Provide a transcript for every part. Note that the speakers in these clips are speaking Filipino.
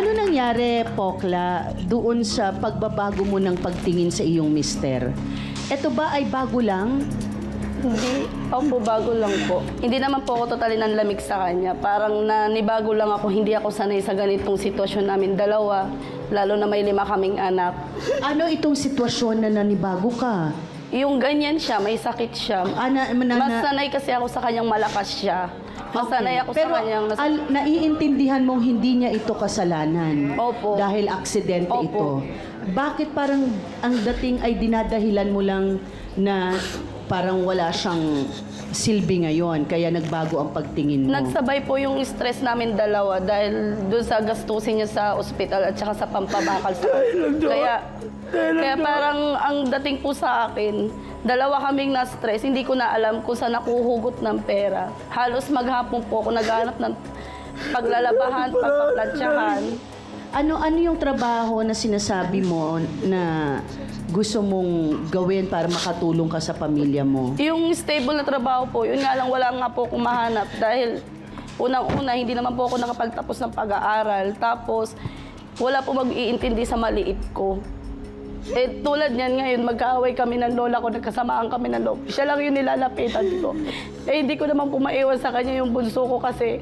Ano nangyari, Pokla, doon sa pagbabago mo ng pagtingin sa iyong mister? Ito ba ay bago lang? Hindi, opo, bago lang po. Hindi naman po ako totally nanlamig sa kanya. Parang nanibago lang ako, hindi ako sanay sa ganitong sitwasyon namin dalawa. Lalo na may lima kaming anak. Ano itong sitwasyon na nanibago ka? Yung ganyan siya, may sakit siya. Ana, na, Mas sanay kasi ako sa kanyang malakas siya. Mas sanay ako Pero sa kanyang... Mas... al, naiintindihan mong hindi niya ito kasalanan. Opo. Dahil aksidente Opo. ito. Bakit parang ang dating ay dinadahilan mo lang na parang wala siyang silbi ngayon, kaya nagbago ang pagtingin mo? Nagsabay po yung stress namin dalawa dahil doon sa gastusin niya sa ospital at saka sa pampabakal sa Kaya, kaya parang ang dating po sa akin, dalawa kaming na-stress, hindi ko na alam kung saan nakuhugot ng pera. Halos maghapon po ako naghanap ng paglalabahan, pagpaplansyahan. Ano ano yung trabaho na sinasabi mo na gusto mong gawin para makatulong ka sa pamilya mo? Yung stable na trabaho po, yun nga lang wala nga po akong mahanap dahil unang-una hindi naman po ako nakapagtapos ng pag-aaral. Tapos wala po mag-iintindi sa maliit ko. Eh, tulad niyan ngayon, magkaaway kami ng lola ko, nagkasamaan kami ng loob. Siya lang yung nilalapitan ko. Eh, hindi ko naman po maiwan sa kanya yung bunso ko kasi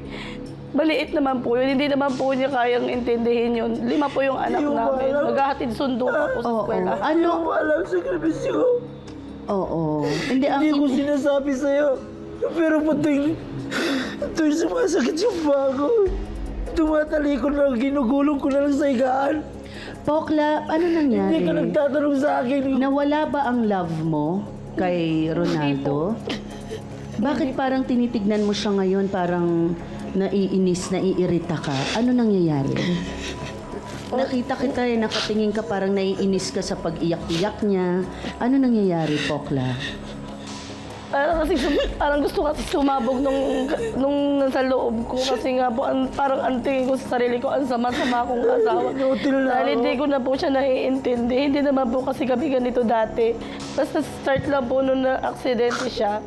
maliit naman po yun. Hindi naman po niya kayang intindihin yun. Lima po yung anak Hindi ko namin. alam. Maghahatid sundo pa po sa Oo. eskwela. Ano? Hindi ko alam sakripisyo ko. Oo. Hindi ang Hindi ko sinasabi sa'yo. Pero pating, tuwing sumasakit yung paa ko, tumatalikod na ginugulong ko na lang sa higaan. Pokla, ano Hindi ka nangyari? nagtatanong sa akin. Nawala ba ang love mo kay Ronaldo? Bakit parang tinitignan mo siya ngayon parang naiinis, naiirita ka? Ano nangyayari? Nakita kita eh, nakatingin ka parang naiinis ka sa pag-iyak-iyak niya. Ano nangyayari, Pokla? Parang kasi sum- parang gusto kasi sumabog nung nung nasa loob ko kasi nga po ang, parang ang tingin ko sa sarili ko ang sama-sama kong asawa. Dahil hindi ko na po siya naiintindi. Hindi naman po kasi kami ganito dati. Basta start lang po nung na-aksidente siya.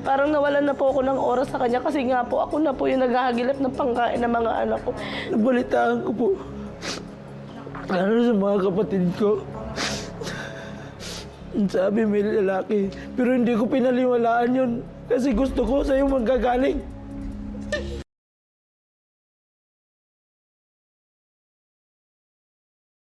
Parang nawalan na po ako ng oras sa kanya kasi nga po ako na po yung naghahagilap ng pangkain ng mga anak ko. Nabalitaan ko po. Ano sa mga kapatid ko? Sabi may lalaki. Pero hindi ko pinaliwalaan yun. Kasi gusto ko sa'yo manggagaling.